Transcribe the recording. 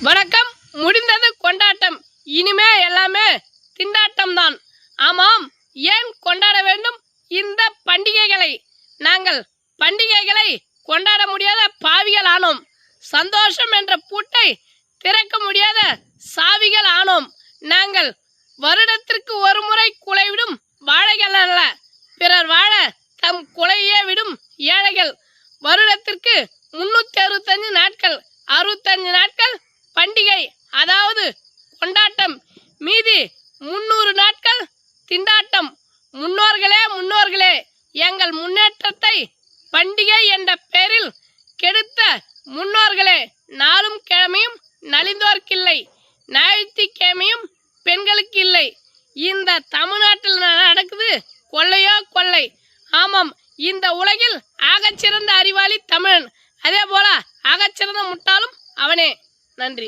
வணக்கம். முடிந்தது கொண்டாட்டம். இனிமே எல்லாமே திண்டாட்டம் தான் ஆமாம் ஏன் கொண்டாட வேண்டும்? இந்த பண்டிகைகளை. நாங்கள் பண்டிகைகளை கொண்டாட முடியாத பாவிகள் ஆனோம். சந்தோஷம் என்ற பூட்டை திறக்க முடியாத சாவிகள் ஆனோம். நாங்கள் வருடத்திற்கு ஒரு முறை குலைவிடும் வாழைகள் அல்ல. பிறர் வாழ தம் குலையே விடும் ஏழைகள். வருடத்திற்கு முன்னூத்தி அறுபத்தஞ்சு நாட்கள் அறுபத்தஞ்சு நாட்கள் பண்டிகை அதாவது கொண்டாட்டம் மீதி முன்னூறு நாட்கள் திண்டாட்டம். முன்னோர்களே முன்னோர்களே எங்கள் முன்னேற்றத்தை பண்டிகை என்ற பெயரில் கெடுத்த முன்னோர்களே நாளும் கிழமையும் நலிந்தோர்க்கில்லை ஞாயிற்றுக்கிழமையும் பெண்களுக்கு இல்லை இந்த தமிழ்நாட்டில் நடக்குது? கொள்ளையோ கொள்ளை. ஆமாம் இந்த உலகில் ஆகச்சிறந்த அறிவாளி தமிழன். அதே போல ஆகச்சிறந்த முட்டாளும் அவனே. நன்றி.